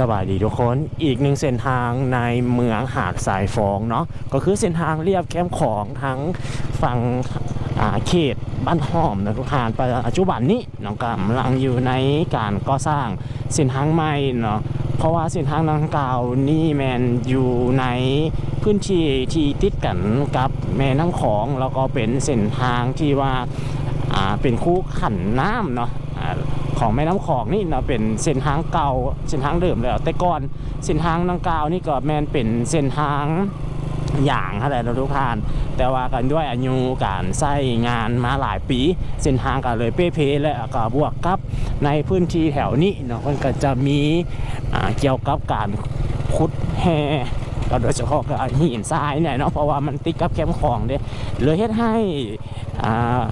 สบายดีทุกคนอีกหนึ่งเส้นทางในเมืองหาดสายฟองเนาะก็คือเส้นทางเรียบแคมของทั้งฝั่งอาเขตบ้านหอมนะทุกท่านปัจจุบันนี้น้องกำลังอยู่ในการก่อสร้างเส้นทางใหม่เนาะเพราะว่าเส้นทางดังกล่าวนี่แมนอยู่ในพื้นที่ที่ติดกันกับแม่น้ำของแล้วก็เป็นเส้นทางที่ว่าเป็นคู่ขันน้ำเนาะ ของแม่น้ำของนี่เนาะเป็นเส้นทางเก่าเส้นทางเดิมแล้วแต่ก่อนเส้นทางดังกล่าวนี่ก็แมนเป็นเส้นทางอย่างอะไรเราทุกท่าน แต่ว่ากันด้วยอายุการใช้งานมาหลายปี เส้นทางก็เลยเป้เพและก็บวกกับในพื้นที่แถวนี้เนาะมันก็จะมีเกี่ยวกับการขุดแห่ก็โดยเฉพาะกับหินทรายเนี่ยเนาะเพราะว่ามันติดกับแคมป์ของเด้เลยเฮ็ดให้อ่า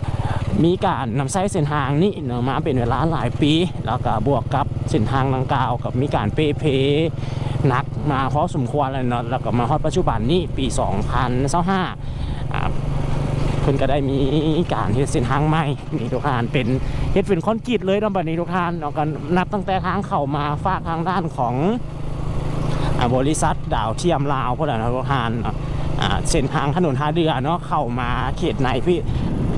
มีการนำใช้เส้นทางนี้เนาะมาเป็นเวลาหลายปี แล้วก็บวกกับเส้นทางดังกล่าวกับมีการเปเพนักมาพอสมควรเลยเนาะแล้วก็มาฮอดปัจจุบันนี้ปี 2025อ่าเพิ่นก็ได้มีการเฮ็ดเส้นทางใหม่นี่ทุกท่านเป็นเฮ็ดเป็นคอนกรีตเลยเนาะบัดนี้ทุกท่านเนาะกันนับตั้งแต่ทางเข้ามาฝากทางด้านของอบริษัทดาวเทียมลาวพวกนั้นทุกท่านเนาะอ่าเส้นทางถนนท่าเรือเนาะเข้ามาเขตในพี่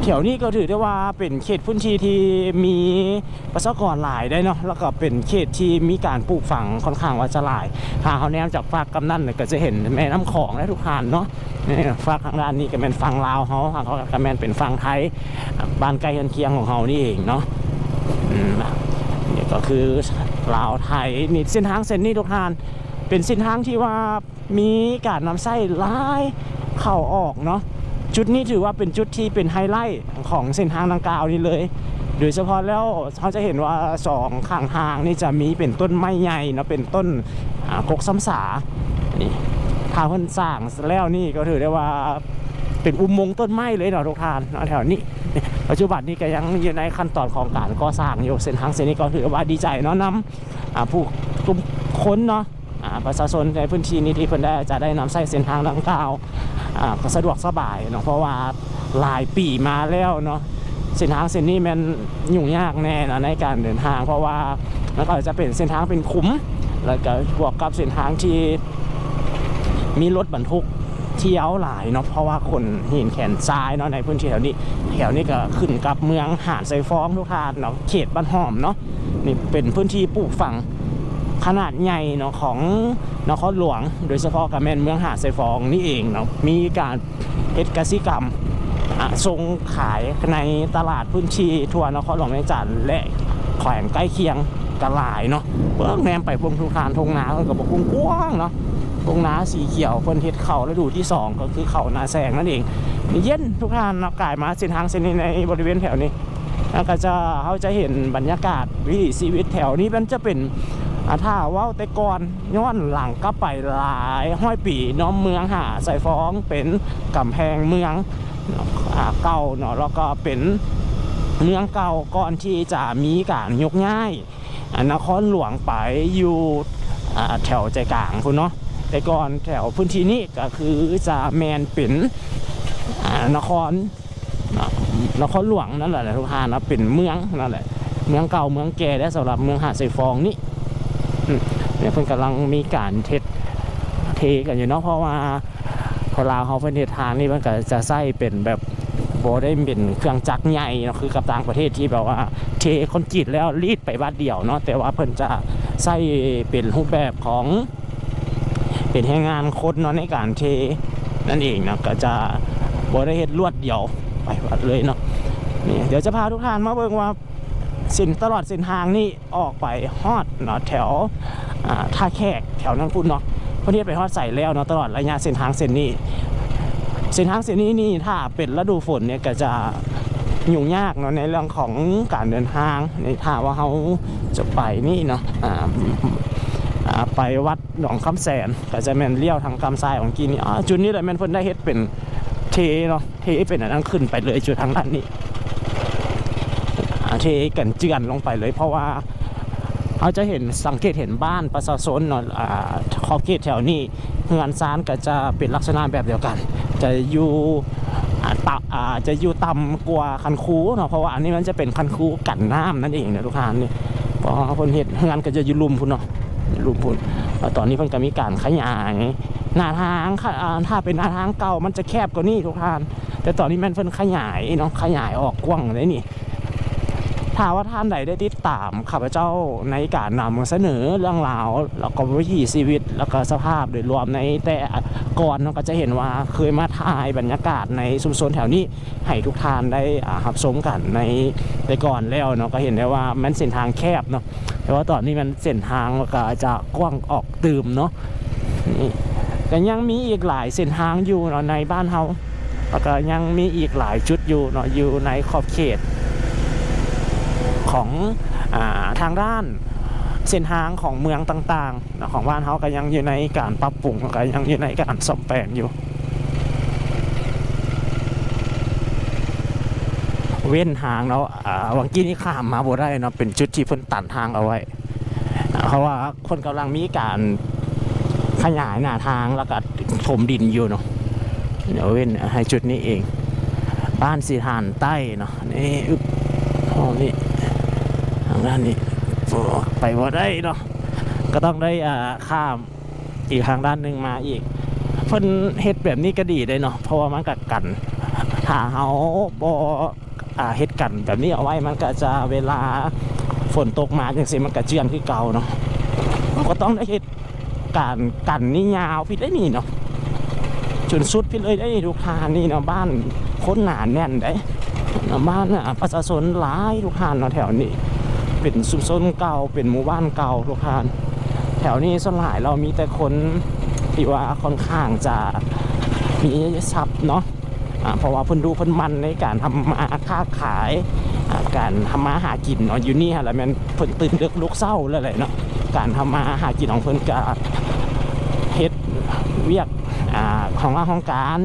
แถวนี้ก็ถือได้ว่าเป็นเขตพื้นที่ที่มีประชากรหลายได้เนาะแล้วก็เป็นเขตที่มีการปลูกฝังค่อนข้างว่าจะหลายหาเขาแนมจากฝากกำนันเนี่ยก็จะเห็นแม่น้ำของและทุกทานเนาะฝากทางด้านนี้ก็เป็นฝั่งลาวเขาทางเขาก็แมนเป็นฝั่งไทยบ้านใกล้เคียงของเขานี่เองเนาะนี่ก็คือลาวไทยนี่เส้นทางเส้นนี้ทุกทานเป็นเส้นทางที่ว่ามีการนำไส้ลายเข้าออกเนาะ จุดนี้ถือว่าเป็นจุดที่เป็นไฮไลท์ของเส้นทางดังกล่าวนี้เลย โดยเฉพาะแล้วเขาจะเห็นว่าสองข้างทางนี่จะมีเป็นต้นไม้ใหญ่เนาะเป็นต้นกกซ้ำสานี่ทางเพิ่นสร้างแล้วนี่ก็ถือได้ว่าเป็นอุโมงค์ต้นไม้เลยเนาะทุกท่านแถวนี้ปัจจุบันนี้ก็ยังอยู่ในขั้นตอนของการก่อสร้างอยู่เส้นทางเส้นนี้ก็ถือว่าดีใจเนาะนำผู้กลุ่มคนเนาะประชาชนในพื้นที่นี้ที่เพิ่นได้จะได้นำใช้เส้นทางดังกล่าว ก็สะดวกสบายเนาะเพราะว่าหลายปีมาแล้วเนาะเส้นทางเส้นนี้มันยุ่งยากแน่นะในการเดินทาง เพราะว่ามันก็จะเป็นเส้นทางเป็นขุมแล้วก็บวกกับเส้นทางที่มีรถบรรทุกเที่ยวหลายเนาะเพราะว่าคนหินแขนซ้ายเนาะในพื้นที่แถวนี้แถวนี้ก็ขึ้นกับเมืองหาดไซฟ้องทุกทานเนาะเขตบ้านหอมเนาะนี่เป็นพื้นที่ปลูกฝัง ขนาดใหญ่เนาะของนครหลวง โดยเฉพาะกับแม่นเมืองหาดไซฟองนี่เองเนาะมีการเฮ็ดกสิกรรมส่งขายในตลาดพื้นที่ทั่วนครหลวงแม่จันทร์และแขวงใกล้เคียงกหลายเนาะเบิ่งแนมไปพวงทุกทานทงนาก็บอกกว้างเนาะทงนาสีเขียวเพิ่นเฮ็ดเข้าฤดูที่สองก็คือเขานาแซงนั่นเอง เย็นทุกทานนาะกายมาเส้นทางเส้นนี้ในบริเวณแถวนี้แล้วก็จะเขาจะเห็นบรรยากาศวิถีชีวิตแถวนี้มันจะเป็น อาถ้าว่าแต่ก่อนย้อนหลังก็ไปหลายห้อยปีน้องเมืองหาใส่ฟ้องเป็นกำแพงเมืองอาเก่าเนาะแล้วก็เป็นเมืองเก่าก่อนที่จะมีการยกย้ายนครหลวงไปอยู่แถวใจกลางคุณเนาะแต่ก่อนแถวพื้นที่นี้ก็คือจะแมนเป็นนครนครหลวงนั่นแหละทุกท่านนะเป็นเมืองนั่นแหละเมืองเก่าเมืองแก่และสำหรับเมืองหาดไซฟองนี่ เนี่ยเพิ่นกำลังมีการเทสเทกันอยู่เนาะเพราะว่าพอลาวเขาเพิ่นเททางนี่มันก็จะใส่เป็นแบบโบได้เป็นเครื่องจักรใหญ่เนาะคือกับต่างประเทศที่แบบว่าเทคอนกรีตแล้วรีดไปบ้านเดียวเนาะแต่ว่าเพิ่นจะใส่เป็นรูปแบบของเป็นแรงงานคนเนาะในการเทนั่นเองนะก็จะโบได้เฮ็ดลวดเดียวไปวัดเลยเนาะนี่เดี๋ยวจะพาทุกท่านมาเบิ่งว่า ส้นตลอดเส้นทางนี่ออกไปฮอดเนาะแถวท่าแขกแถวนั้นพุ่นเนาะเพราะนี่ไปฮอดใส่แล้วเนาะตลอดระยะเส้นทางเส้นนี้เส้นทางเส้นนี้นี่ถ้าเป็นฤดูฝนเนี่ยก็จะยุ่งยากเนาะในเรื่องของการเดินทางในถ้าว่าเขาจะไปนี่เนาะไปวัดหนองคำแสนก็จะแม่นเลี้ยวทางคำทรายของกีนี่จุดนี้แหละแม่นเพิ่นได้เฮ็ดเป็นเทเนาะเทเป็นอันนั้นขึ้นไปเลยจุดทางด้านนี้ ทกันเจือนลงไปเลย เพราะว่าเขาจะเห็นสังเกตเห็นบ้านประชาชนเนาะอ่าขอบเขตแถวนี้เฮือนซานก็จะเป็นลักษณะแบบเดียวกัน จะอยู่ตะอ่าจะอยู่ต่ำกว่าคันคูเนาะเพราะว่าอันนี้มันจะเป็นคันคูกันน้ำนั่นเองนะทุกท่านนี่เพราะคนเห็ดเฮือนก็จะอยู่ลุมพุ่นเนาะรูปพุ่นตอนนี้เพิ่นก็มีการขยายหน้าทางถ้าเป็นหน้าทางเก่ามันจะแคบกว่านี้ทุกท่าน แต่ตอนนี้มันเพิ่นขยายเนาะขยายออกกว้างเลยนี่ ถ้าว่าท่านใดได้ติดตามข้าพเจ้าในการนำเสนอเรื่องราว แล้วก็วิถีชีวิตแล้วก็สภาพโดยรวมในแต่ก่อนเนาะก็จะเห็นว่าเคยมาถ่ายบรรยากาศในชุมชนแถวนี้ให้ทุกท่านได้อ่ารับชมกันในแต่ก่อนแล้วเนาะก็เห็นได้ว่ามันเส้นทางแคบเนาะแต่ว่าตอนนี้มันเส้นทางก็จะกว้างออกตื่มเนาะนี่ก็ยังมีอีกหลายเส้นทางอยู่เนาะในบ้านเฮาแล้วก็ยังมีอีกหลายจุดอยู่เนาะอยู่ในขอบเขต ของอทางด้านเส้นทางของเมืองต่างๆ ของบ้านเขาก็ยังอยู่ในการปรับปรุงก็ยังอยู่ในการซ่อมแปลงอยู่ เว้นทางเนาะอ่าวังกี้นี่ข้ามมาบ่ได้เนาะเป็นจุดที่เพิ่นตัดทางเอาไว้ เพราะว่าคนกำลังมีการขยายหน้าทางแล้วก็ถมดินอยู่เนาะเดี๋ยวเว้นให้จุดนี้เอง บ้านสีทานใต้เนาะนี่อึบห้องนี้ ด้านนี้ไปว่ได้เนาะก็ต้องได้อ่าข้ามอีกทางด้านหนึ่งมาอีกเพิ่นเฮ็ดแบบนี้ก็ดีเลยเนาะเพราะว่ามันกักันถ้าเฮาบ่อ่าเฮ็ดกันแบบนี้เอาไว้มันก็จะเวลาฝนตกมาจังซี่มันก็เจือนคือเก่าเนาะก็ต้องได้เฮ็ดการกันนี่ยาวพี่ได้นี่เนาะจนสุดพี่เลยได้ทุกทานนี่เนาะบ้านคนหนาแน่นได้เนาะบ้านน่ะประชาชนหลายทุกทานเนาะแถวนี้ เป็นชุมชนเก่าเป็นหมู่บ้านเก่าทุกท่านแถวนี้ส่วนหลายเรามีแต่คนที่ว่าค่อนข้างจะมีทรัพย์เนาะเพราะว่าเพิ่นดูเพิ่นมันในการทำมาค้าขายการทำมาหากินเนาะอยู่นี่ฮะแล้วมันเพิ่นตื่นเดึกลุกเศร้าแล้วแหละเนาะการทำมาหากินของเพิ่นก็เฮ็ดเวียกอของราของการ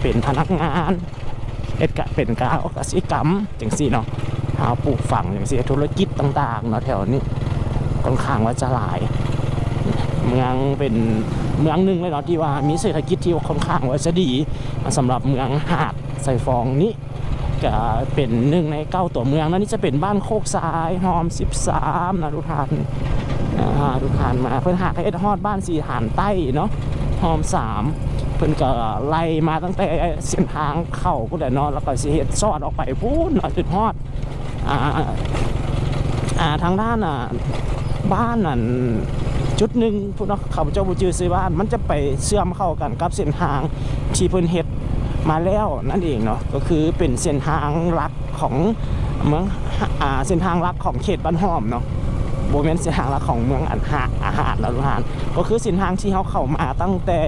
เป็นพนักงานเฮ็ดกะเป็นกาวกสิกรรมจังซี่เนาะ หาปลูกฝังจังซี่ธุรกิจต่างๆเนาะแถวนี้ค่อนข้างว่าจะหลาย เมืองเป็นเมืองหนึ่งเลยเนาะที่ว่ามีเศรษฐกิจที่ค่อนข้างว่าจะดีสำหรับเมืองหาดใส่ฟองนี้ก็เป็นหนึ่งในเก้าตัวเมืองนะนี่จะเป็นบ้านโคกทรายหอม 13นะทุกท่านทุกท่านมาเพิ่อนหากให้ฮอดบ้านสี่หานใต้เนาะหอมสามเพิ่นก็ไล่มาตั้งแต่เส้นทางเข้าพุ่นแหละเนาะแล้วก็สิเฮ็ดซอดออกไปพูนเนาะจุดฮอด อ่าอ่าทางด้านอะบ้านนั่นจุดหนึ่งพวกเนาะเขาเจ้าบูจือซื้อบ้าน มันจะไปเชื่อมเข้ากันกับเส้นทางที่เพิ่นเฮ็ดมาแล้วนั่นเองเนาะก็คือเป็นเส้นทางหลักของเมืองอ่าเส้นทางหลักของเขตบ้านห้อมเนาะโบแมนเส้นทางหลักของเมืองอันหาอาหารแล้วทุกท่านก็คือเส้นทางที่เขาเข้ามาตั้งแต่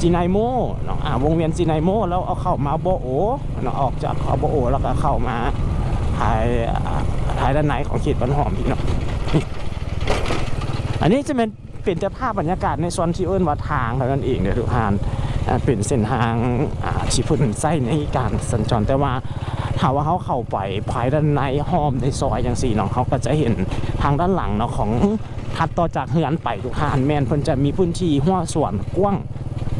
จีไนโมเนาะอ่าวงเวียนจีไนโมแล้วเอาเข้ามาโบโอเนาะออกจากเอาโบโอแล้วก็เข้ามา ทายอ่ายด้านในของเขตบ้านหอมอีกเนาะอันนี้จะเป็นเป็นแต่ภาพบรรยากาศในส่วนที่เอิ้นว่าทางเท่านั้นเองเด้อทุกท่านอ่าเป็นเส้นทางอ่าที่เพิ่นใช้ในการสัญจรแต่ว่าถ้าว่าเขาเข้าไปภายด้านในห้อมในซอยจังซี่เนาะเขาก็จะเห็นทางด้านหลังเนาะของถัดต่อจากเฮือนไปทุกท่านแม่นเพิ่นจะมีพื้นที่หัวส่วนกว้าง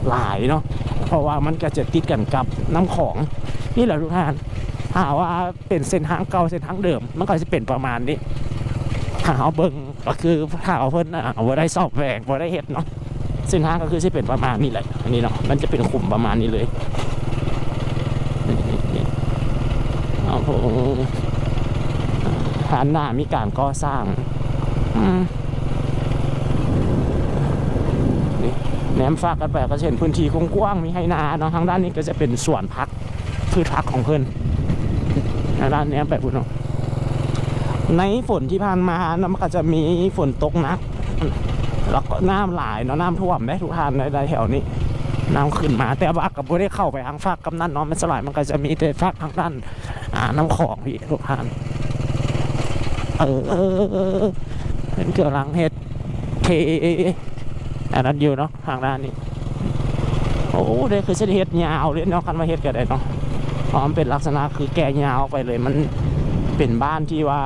หลายเนาะเพราะว่ามันก็จะติดกันกับน้ำของนี่แหละทุกท่าน ถ้าว่าเป็นเส้นทางเก่าเส้นทางเดิม มันก็จะเป็นประมาณนี้ถ้าเอาเบิ่งก็คือถ้าเอาเพิ่นน่ะเอาได้สอบแหวกบ่ได้เฮ็ดเนาะเส้นทางก็คือสิเป็นประมาณนี้แหละอันนี้เนาะมันจะเป็นขุมประมาณนี้เลยเอาผมฐานหน้ามีการก่อสร้างนี่แหนมฝากกันไปก็เห็นพื้นที่กว้างๆมีให้นาเนาะทางด้านนี้ก็จะเป็นสวนพักพืชพักของเพิ่อน ทางด้านแหนมไปพุ่นในฝนที่ผ่านมานะมันก็จะมีฝนตกหนักแล้วก็น้ำหลายเนาะน้ำท่วมได้ทุกทานในแถวนี้น้ำขึ้นมาแต่ว่ากับไม่ได้เข้าไปทางฝากกำนันเนาะมันสลายมันก็จะมีแต่ฝากทางด้านอ่าน้ำของพี่ทุกทานเออเออเออเออเป็นเกี่ยวหลังเห็ดเคอันนั้นอยู่เนาะทางด้านนี้โอ้ได้คือเส้นเห็ดยาวเลยเนาะคันมาเห็ดก็ได้เนาะ ราะมันเป็นลักษณะคือแก่ยาวไปเลยมันเป็นบ้านที่ว่า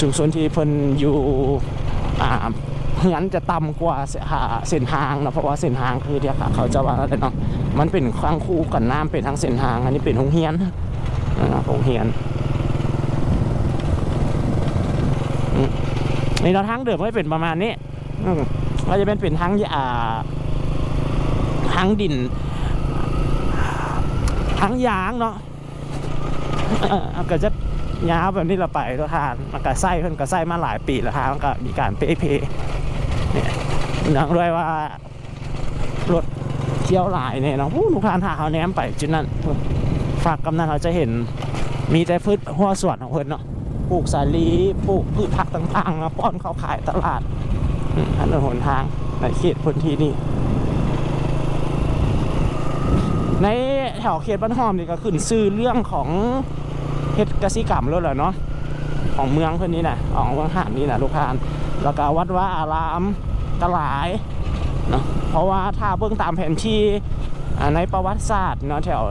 ชุมชนที่เพิ่นอยู่อ่าเหือนจะต่ำกว่าเสหาเส้นทางนะเพราะว่าเส้นทางคือเดียวกับเขาจะว่าอะไรเนาะมันเป็นข้างคู่กันน้ำเป็นทั้งเส้นทาง อันนี้เป็นหงเฮียนนะหงเฮียนในแนวทางเดิมก็เป็นประมาณนี้อืก็จะเป็นเป็นทั้งอ่าทั้งดิน ทั้งยางเนาะอ่อก็จะยาวแบบนี้เราไปทุกทานมันก็ไส้เพิ่นก็ไส้มาหลายปีแล้วทางมันก็มีการเปเพเนี่ยนื่งด้วยว่ารถเที่ยวหลายเนี่ยเนาะผู้ทุกทานหาเขาแนมไปจุดนั้นฝากกำนันเราจะเห็นมีแต่พืชหัวสวนของเพิ่นเนาะปลูกสาลีปลูกพืชผักต่างๆมาป้อนเขาขายตลาดอืมอันนั้นหนทางในเขตพื้นที่นี้ ในแถวเขตบ้านหอมนี่ก็ขึ้นซื้อเรื่องของเฮ็ดกสิกรรมแล้วเหรอเนาะของเมืองเพื่อนนี้นะของเมืองหานนี่นะลูกพานแล้วก็วัดว่าอารามกหลายเนาะเพราะว่าถ้าเบิ่งตามแผนที่ในประวัติศาสตร์เนาะแถว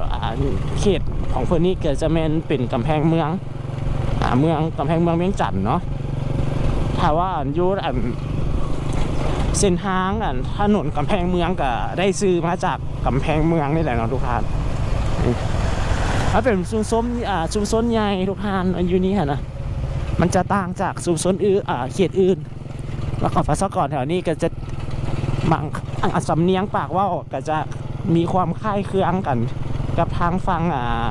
เขตของเพื่อนนี้เกิดจะเป็นเป็นกำแพงเมืองอเมืองกำแพงเมืองเวียงจันทน์เนาะถ้าว่าอันอยูอัน เส้นทางอันถนนกำแพงเมืองก็ได้ซื้อมาจากกำแพงเมืองนี่แหละเนาะทุกท่านถ้าเป็นชุมชนอ่าชุมชนใหญ่ทุกท่านอันอยู่นี่ฮะนะมันจะต่างจากชุมชนอื่นอ่าเขตอื่น แล้วก็ภาษากรแถวนี้ก็จะบางอ่าสำเนียงปากว่าก็จะมีความคล้ายครืองกัน กับทางฟังอ่า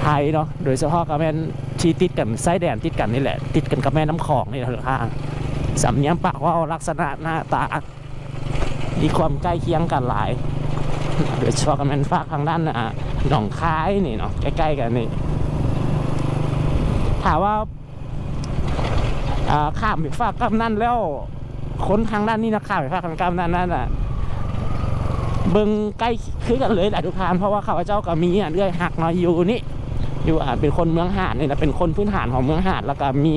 ไทยเนาะโดยเฉพาะกับแม่นที่ติดกันไส้แดนติดกันนี่แหละ ติดกันกับแม่น้ำของนี่แหละทุกท่าน สำเนียงปากว่าลักษณะหน้าตา มีความใกล้เคียงกันหลายโดยเฉพาะกันเป็นฝากทางด้านอะหนองคายนี่เนาะใกล้ๆกันนี่ถามว่าข้ามไปฝากกำนั่นแล้วคนทางด้านนี้นะข้ามไปฝากทางกำนั่นนั่นอะเบิ่งใกล้คือกันเลยแหละทุกทานเพราะว่าข้าพเจ้าก็มีอะเรื่อยหักเนาะอยู่นี่อยู่อ่าเป็นคนเมืองหาดนี่นะเป็นคนพื้นฐานของเมืองหาดแล้วก็มี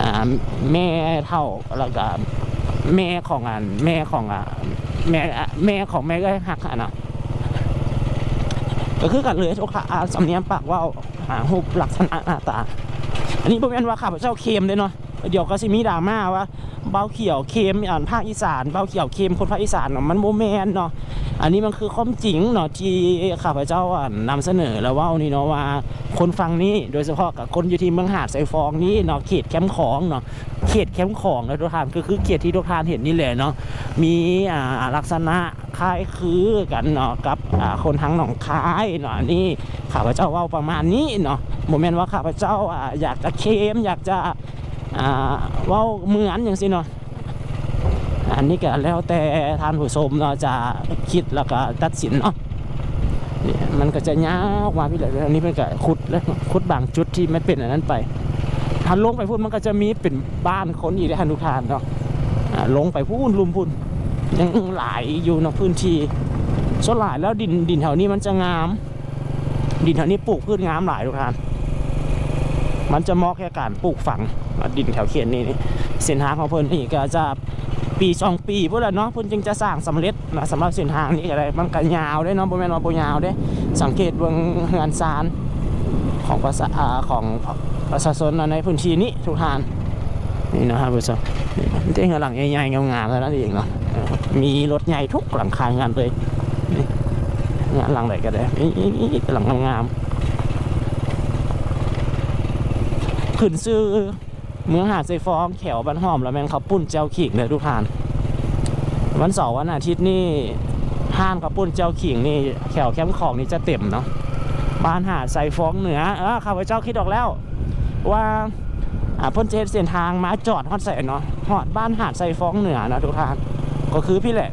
อ่าแม่เท่าแล้วก็แม่ของอ่านแม่ของอะแม่แม่ของแม่ก็หักอะนะก็คือกันเลยทุกค่ะอ่าสำเนียงปากว่าหาหุบลักษณะหน้าตา อันนี้ผมเป็นว่าข้าพเจ้าเค็มเลยเนาะ เดี๋ยวก็สิมีดราม่าว่าเบาเขียวเค็มอ่านภาคอีสานเบาเขียวเค็มคนภาคอีสานเนาะมันโมแมนเนาะอันนี้มันคือความจริงเนาะที่ข้าพเจ้าอะนำเสนอแล้วว่านี่เนาะว่าคนฟังนี้โดยเฉพาะกับคนอยู่ที่เมืองหาดไซฟองนี้เนาะเขตแคมป์ของเนาะเขตแคมป์ของนะทุกท่านก็คือเขตที่ทุกท่านเห็นนี่แหละเนาะมีอ่าลักษณะคล้ายคือกันเนาะกับอ่าคนทั้งหนองคายเนาะนี่ข้าพเจ้าว่าประมาณนี้เนาะโมเมนต์ว่าข้าพเจ้าอ่าอยากจะเค็มอยากจะ อ่าว่าเหมือนอย่างสิเนาะอันนี้ก็แล้วแต่ท่านผู้ชมเนาจะคิดแล้วก็ตัดสินเนาะเนี่ยมันก็จะยาวมาพี่เลยอันนี้เป็นก็ขุดแล้วขุดบางจุดที่ไม่เป็นอันนั้นไปถ้าลงไปพูดมันก็จะมีเป็นบ้านคนอีกได้ทันทุกทานเนาะลงไปพูนลุมพูนยังหลายอยู่ในพื้นที่ส่วนหลายแล้วดินดินแถวนี้มันจะงาม ดินแถวนี้ปลูกพืชงามหลายทุกทาน มันจะเหมาะแค่การปลูกฝังดินแถวเขียนนี่นี่เส้นทางของเพิ่นนี่ก็จะปีสองปีพวกเราเนาะเพิ่นจึงจะสร้างสำเร็จนะสำหรับเส้นทางนี้อะไรมันก็ยาวได้เนาะบ่แม่นว่าบ่ยาวเด้ สังเกตเบิ่งเฮือนซานของภาษาของประชาชนในพื้นที่นี้ทุกทานนี่นะครับผู้ชมนี่มันจะเห็นหลังใหญ่ๆงามๆแล้วนั่นเองเนาะมีรถใหญ่ทุกหลังคางานเลยงานหลังไหนก็ได้หลังงามๆ ขึ้นซื้อเมืองหาดไซฟองแขวบ้านหอมแล้วแมงเขาปุ้นเจ้าขิงเลยทุกท่าน วันเสาร์วันอาทิตย์นี่ห้างเขาปุ้นเจ้าขิงนี่แขวแคมป์ของนี่จะเต็มเนาะบ้านหาดใส่ฟองเหนือเออข้าพเจ้าคิดออกแล้ว ว่าอ่าพ่นเจเส้นทางมาจอดฮอดใส่เนาะฮอดบ้านหาดใส่ฟองเหนือนะทุกท่านก็คือพี่แหละ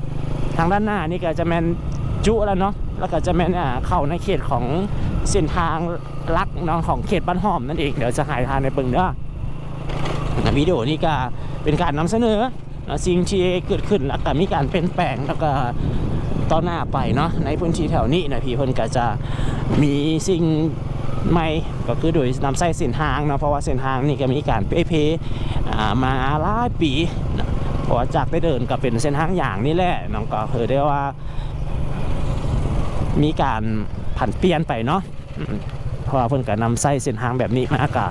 ทางด้านหน้านี่ก็จะแมนจุแล้วเนาะแล้วก็จะแมนอ่าเข้าในเขตของเส้นทาง ลักเนาะของเขตบ้านหอมนั่นเอง เดี๋ยวจะหายทางในเบิงเด้อวิดีโอนี้ก็เป็นการนำเสนอสิ่งที่เกิดขึ้นแล้วก็มีการเปลี่ยนแปลงแล้วก็ต่อหน้าไปเนาะในพื้นที่แถวนี้นะพี่เพิ่นก็จะมีสิ่งใหม่ก็คือโดยนำใส่เส้นทางเนาะเพราะว่าเส้นทางนี่ก็มีการเปเพามาหลายปีเพราะว่าจากได้เดินก็เป็นเส้นทางอย่างนี่แหละน้องก็เคยได้ว่า มีการผันเปลี่ยนไปเนาะ ราะว่าเพิ่นก็นำใส่เส้นทางแบบนี้มาก็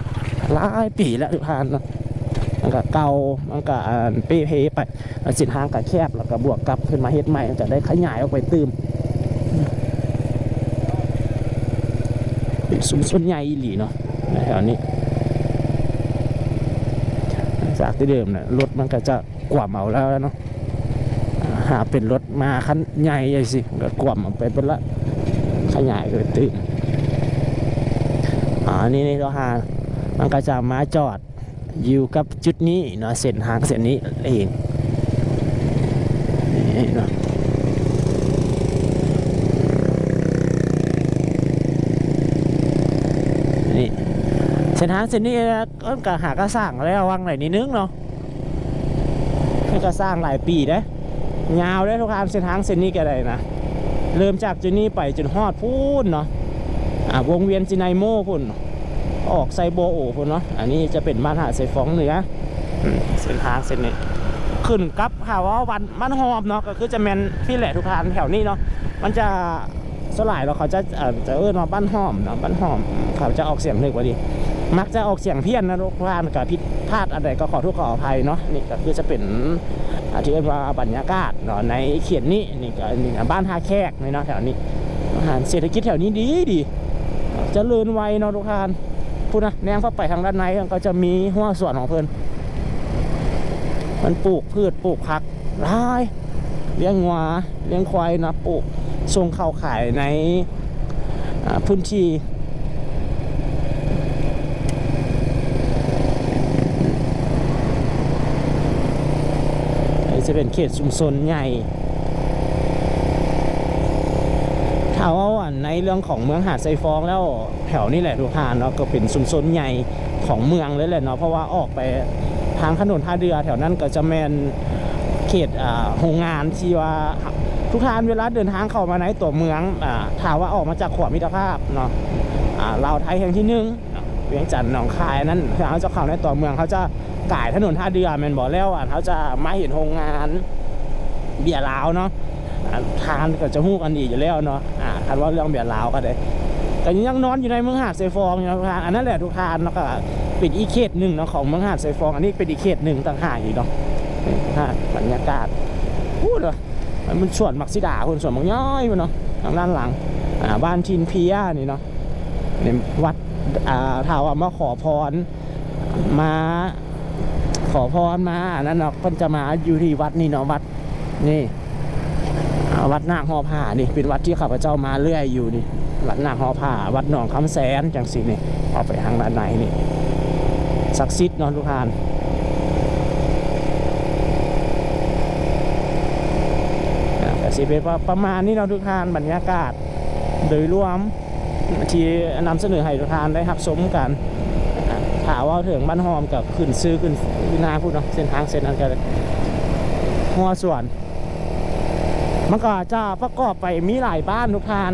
หลายปีแล้วทุกท่านนะมันก็เก่ามันก็อ่าเปเพไปเส้นทางก็แคบแล้วก็บวกกับขึ้นมาเฮ็ดใหม่มันก็ได้ขยายออกไปตืมเป็นซุ้มส่วนใหญ่อีหลีเนาะแถวนี้จากที่เดิมเนี่ยรถมันก็จะกว่ำเอาแล้วเนาะหาเป็นรถมาคันใหญ่ใหญ่สิก็กว่ำเอาไปเป็นละขยายเลยตื่น อ่านี่นี่เราหามันก็จะมาจอดอยู่กับจุดนี้เนาะเส้นทางเส้นนี้เองนี่เนาะนี่เส้นทางเส้นนี้ก็กหากระสร้างแล้ววังไหนนิดนึงเนาะกระสร้างหลายปีได้ยาวได้ทุกทางเส้นทางเส้นนี้ก็ได้นะเริ่มจากจุดนี้ไปจนฮอดพูนเนาะ อ่าวงเวียนจิไนโม่พุ่นออกไซโบโอพุ่นเนาะอันนี้จะเป็นบ้านหาดไซฟองเหนือเส้นทางเส้นนี้ขึ้นกับข่าวว่าวันมันหอมเนาะก็คือจะแมนที่แหละทุกทางแถวนี้เนาะมันจะสลายแล้วเขาจะเออจะเอิ้นว่าบ้านหอมเนาะบ้านหอมเขาจะออกเสียงหนึกว่าดีมักจะออกเสียงเพี้ยนนะทุกท่านกับพิษพลาดอะไรก็ขอทุกขออภัยเนาะนี่ก็คือจะเป็นอาที่เรียกว่าบรรยากาศเนาะในเขียนนี้นี่ก็นี่นะบ้านท่าแขกนี่เนาะแถวนี้อาหารเศรษฐกิจแถวนี้ดีดี เจริญไวเนาะทุกท่านพูดนะแนงเข้าไปทางด้านในก็จะมีหัวสวนของเพิ่นมันปลูกพืชปลูกผักหลายเลี้ยงงัวเลี้ยงควายนะปลูกส่งเข้าขายในพื้นที่จะเป็นเขตชุมชนใหญ่ ถ้าว่าอัน ในเรื่องของเมืองหาดไซฟองแล้วแถวนี้แหละทุกท่านเนาะก็เป็นชุมชนใหญ่ของเมืองเลยแหละเนาะเพราะว่าออกไปทางถนนท่าเรือแถวนั้นก็จะแมนเขตอ่าโรงงานที่ว่าทุกท่านเวลาเดินทางเข้ามาในตัวเมืองอ่าถามว่าออกมาจากขวบมิตรภาพเนาะอ่าลาวไทยแห่งที่หนึ่งเวียงจันทน์หนองคายนั้นเขาจะเข้าในตัวเมืองเขาจะก่ายถนนท่าเรือแมนบอกแล้วอะเขาจะมาเห็นโรงงานเบียร์ลาวเนาะ ทานก็จะฮู้กันดีกอยู่แล้วเนาะอ่าคันว่าเรื่องเบียร์ลาวก็ได้ก็ยังนอนอยู่ในเมืองหาดไซฟองอยู่นะทุกทานอันนั้นแหละทุกทานแล้วก็เป็นอีเขตหนึ่งเนาะของเมืองหาดไซฟอง อันนี้เป็นอีเขตหนึ่งต่างหากอีกเนาะบรรยากาศพูดเลยมันสวนมักซิดาคนสวนมักย้อยมันเนาะทางด้านหลังอ่าบ้านทินเพียนี่เนาะในวัดอ่าถาวามาขอพรมาขอพรมาอันนั้นเนาะเพิ่นจะมาอยู่ที่วัดนี่เนาะวัดนี่ วัดนางหอผ้านี่เป็นวัดที่ข้าพเจ้ามาเรื่อยอยู่นี่วัดนางหอผ้าวัดหนองคำแสนจังสินี่ออกไปทางด้านในนี่ศักดิ์สิทธิ์นอนทุกท่านแต่สิเป็นประมาณนี้นาะทุกท่านบรรยากาศโดยรวมที่นำเสนอให้ทุกท่านได้รับชมกันถามว่าถึงบ้านหอมกับขึ้นซื้อขึ้นขึ้นนาพูดเนาะเส้นทางเส้นนั้นกันหัวส่วน มันก็จะประกอบไปมีหลายบ้านทุกทาน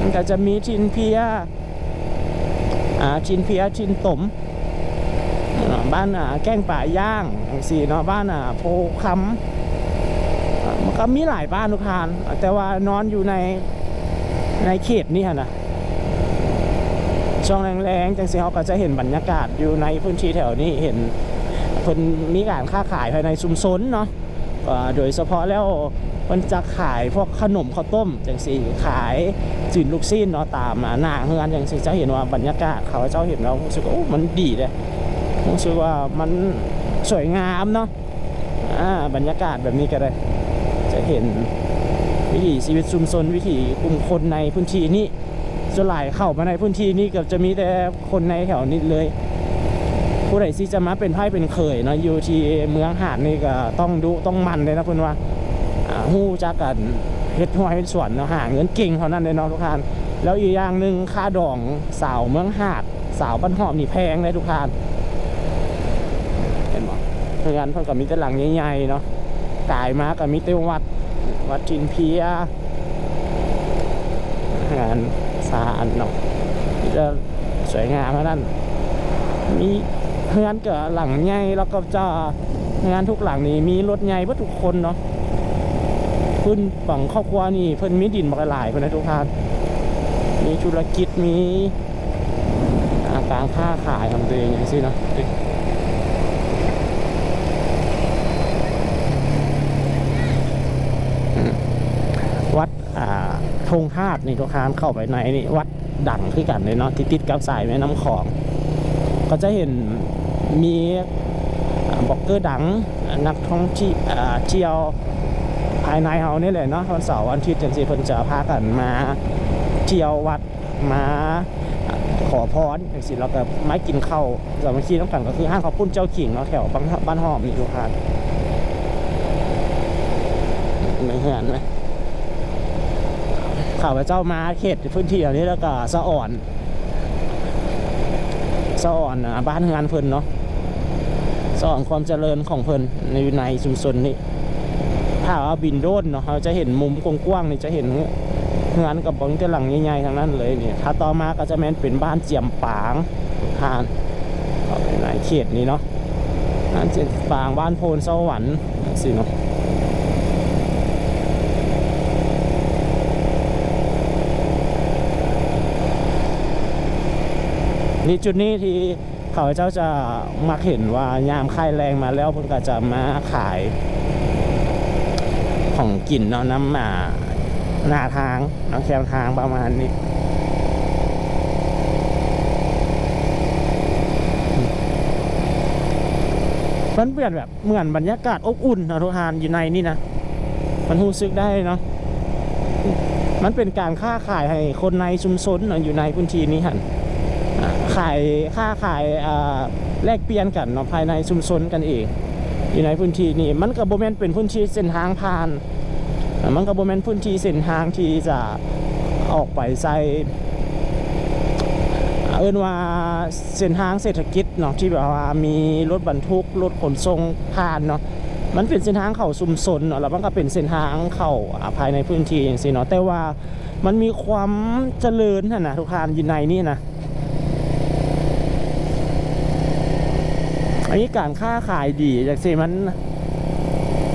มันก็จะมีชินเพียอ่าชินเพียชินตมบ้านอ่าแก้งป่าย่างอย่างสี่เนาะบ้านอ่าโพคำอ่ามันก็มีหลายบ้านทุกทาน แต่ว่านอนอยู่ในในเขตนี่นะช่วงแรงๆจังสิเขาก็จะเห็นบรรยากาศอยู่ในพื้นที่แถวนี้เห็นเพิ่นมีการค้าขายภายในชุมชนเนาะ โดยเฉพาะแล้วเพิ่นจะขายพวกขนมข้าวต้มจังสิขายจืนลูกซีนเนาะตามอ่าหน้าเฮือนจังสิจะเห็นว่าบรรยากาศเขาเจ้าเห็นแล้วรู้สึกว่าโอ้มันดีเลยรู้สึกว่ามันสวยงามเนาะบรรยากาศแบบนี้ก็ได้ จะเห็นวิถีชีวิตชุมชนวิถีกลุ่มคนในพื้นที่นี้ส่วนหลายเข้ามาในพื้นที่นี่เกือบจะมีแต่คนในแถวนี้เลย ผู้ใดที่จะมาเป็นไพ่เป็นเคยเนาะอยู่ที่เมืองหาดนี่ก็ต้องดูต้องมันเลยนะเพื่อนว่าหู้จักกันเฮ็ดห้อยเฮ็ดสวนเนาะหาเงินเก่งเท่านั้นเลยเนาะทุกท่านแล้วอีกอย่างหนึ่งค่าดองสาวเมืองหาด สาวบ้านหอมนี่แพงเลยทุกท่านเห็นบ่เพื่อนเพิ่นก็มีแต่หลังใหญ่ๆเนาะกายมาก็มีแต่วัดวัดจินเพียงานสะอาดเนาะจะสวยงามเท่านั้นมี งานเกิดหลังใหญ่แล้วก็จะงานทุกหลังนี้มีรถใหญ่เพื่อทุกคนเนาะเพื้นฝั่งครอบครัวนี่เพิ่นมีดินมาหลายเพิ่นนะทุกท่านมีธุรกิจมีอาการค้าขายของตัวเองอย่างนี้เนาะวัดธงธาตุนี่ทุกท่านเข้าไปในนี่วัดดังคือกันเลยเนาะที่ติดกับสายแม่น้ำของ ก็จะเห็น มีบล็อกเกอร์ดังนักท่องเที่ยวภายในเฮานี่แหละเนาะวันเสาร์วันอาทิตย์จังซี่เพิ่นจะพากันมาเที่ยววัดมาขอพรจังซี่แล้วก็มากินข้าวสามัคคีน้ำกันก็คือห้างข้าวปุ้นเจ้าขิงเนาะแถวบ้านบ้านหอมนี่ทุกท่านไม่เห็นไหมข้าวพระเจ้ามาเขตพื้นที่เหล่านี้แล้วก็สะอ่อน สอนอะบ้านงานเพิ่นเนาะสอนความเจริญของเพิ่นในในชุมชนนี้ถ้าว่าบินโดนเนาะเราจะเห็นมุมกว้างๆนี่จะเห็นงานกับบังแต่หลังใหญ่ๆทั้งนั้นเลยเนี่ยถ้าต่อมาก็จะแม่นเป็นบ้านเจียมปางทานในเขตนี้เนาะบ้านเจียมปางบ้านโพนสวรรค์สิเนาะ นี่จุดนี้ที่เขาเจ้าจะมักเห็นว่ายามค่ายแรงมาแล้วเพิ่นก็จะมาขาย ของกินเนาะน้ำหมาหน้าทางนาะแคมทางประมาณนี้มันเปลี่ยนแบบเหมือนบรรยากาศอบอุ่นนะทุกทานอยู่ในนี่นะ มันรู้สึกได้เนาะมันเป็นการค้าขายให้คนในชุมชนอยู่ในพื้นที่นี้หันอ่า ขายค้าขายแลกเปลี่ยนกันเนาะภายในชุมชนกันเองอยู่ในพื้นที่นี่มันกับโบแมนเป็นพื้นที่เส้นทางผ่าน มันกับโบแมนพื้นที่เส้นทางที่จะออกไปใส่เอิ้นว่าเส้นทางเศรษฐกิจเนาะที่แบบว่ามีรถบรรทุกรถขนส่งผ่านเนาะมันเป็นเส้นทางเข้าชุมชนเนาะแล้วมันก็เป็นเส้นทางเข้าอ่าภายในพื้นที่อย่างนี้เนาะแต่ว่ามันมีความเจริญนะนะทุกท่านยู่ในนี่นะ อันนี้การค้าขายดีจากสิมัน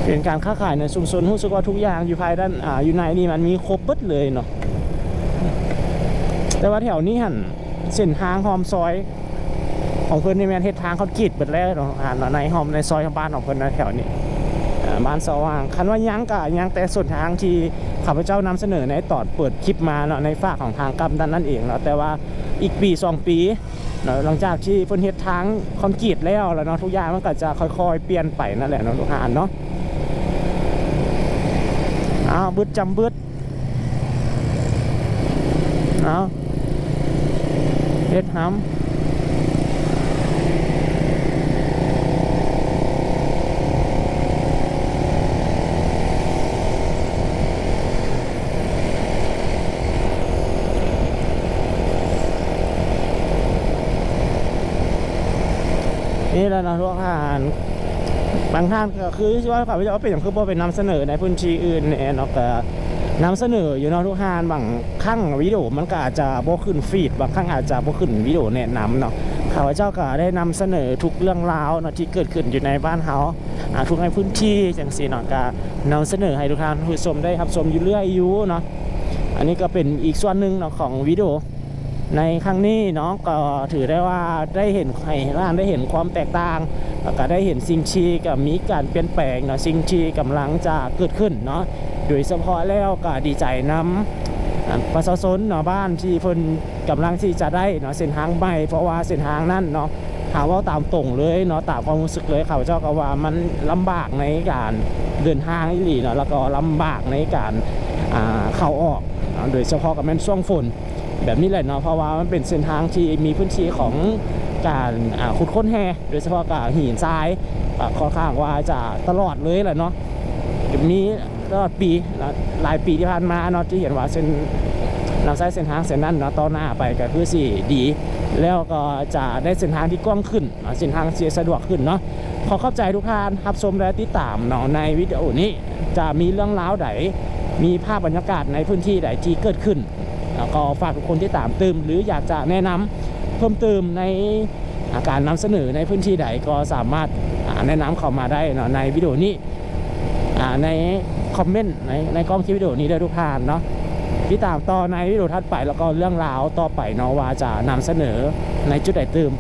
เป็นการค้าขายในชุมชนรู้สึกว่าทุกอย่างอยู่ภายด้านอ่าอยู่ในนี่มันมีครบเบิดเลยเนาะแต่ว่าแถวนี้หันเส้นทางหอมซอย ของเพิ่นนี่แม่นเฮ็ดทางเขากีดเบิดแล้วเนาะอ่าในหอมในซอยของบ้านของเพิ่นนะแถวนี้บ้านสว่างคันว่ายังกะยังแต่ส่วนทางที่ข้าพเจ้านำเสนอในตอนเปิดคลิปมาเนาะในฝากของทางกำดันนั่นเองเนาะแต่ว่า อีกปีสองปีเนาะหลังจากที่เพิ่นเฮ็ดทางคอนกรีตแล้วแล้วเนาะทุกอย่างมันก็จะค่อยๆ เปลี่ยนไปนั่นแหละเนาะทุกหานเนาะอ้าวบึดจำบึดอ้าเฮ็ดหำ และเนะทุกหานบางท่านก็คือว่าข้าพเจ้าเป็นอย่างคือบ่เป็นนำเสนอในพื้นที่อื่นเนี่ยเนาะก็นำเสนออยู่เนาะทุกหานบางครั้งวิดีโอมันก็อาจจะบ่ขึ้นฟีดบางครั้งอาจจะบ่ขึ้นวิดีโอแนะนำเนาะข้าพเจ้าก็ได้นำเสนอทุกเรื่องราวเนาะที่เกิดขึ้นอยู่ในบ้านเฮาทุกในพื้นที่จังซี่เนาะก็นำเสนอให้ทุกท่านผู้ชมได้รับชมอยู่เรื่อยอยู่เนาะอันนี้ก็เป็นอีกส่วนหนึ่งเนาะของวิดีโอ ในครั้งนี้เนาะก็ถือได้ว่าได้เห็นให้ร้านได้เห็นความแตกต่างแล้วก็ได้เห็นสิ่งที่กับมีการเปลี่ยนแปลงเนาะสิ่งที่กำลังจะเกิดขึ้นเนาะโดยเฉพาะแล้วก็ดีใจนำอ่าประชาชนเนาะบ้านที่เพิ่นกำลังที่จะได้เนาะเส้นทางใหม่เพราะว่าเส้นทางนั้นเนาะหาว่าตามตรงเลยเนาะตามความรู้สึกเลยเขาเจ้าก็ว่ามันลำบากในการเดินทางอีหลีเนาะแล้วก็ลำบากในการเข้าออก โดยเฉพาะกับแม่นช่วงฝน แบบนี้แหละเนาะเพราะว่ามันเป็นเส้นทางที่มีพื้นที่ของการขุดค้นแฮโดยเฉพาะกับหินทรายค่อนข้างว่าจะตลอดเลยแหละเนาะจะมีตลอดปีหลายปีที่ผ่านมาเนาะที่เห็นว่าเส้นนำใช้เส้นทางเส้นนั้นเนาะต่อหน้าไปก็คือสี่ดี แล้วก็จะได้เส้นทางที่กว้างขึ้นเส้นทางที่สะดวกขึ้นเนาะขอเข้าใจทุกท่านรับชมและติดตามเนาะในวิดีโอนี้จะมีเรื่องราวใดมีภาพบรรยากาศในพื้นที่ใดที่เกิดขึ้น ก็ฝากทุกคนที่ตามตืมหรืออยากจะแนะนำเพิ่มเติมในอาการนำเสนอในพื้นที่ใดก็สามารถาแนะนำเข้ามาได้เนาะในวิดีโอนี้ในคอมเมนต์ในในกล้องคลิปวิดีโอนี้ได้ทุกท่านเนาะที่ตามต่อในวิดีโอทัดไปแล้วก็เรื่องราวต่อไปเนาะว่าจะนำเสนอในจุดใดเติม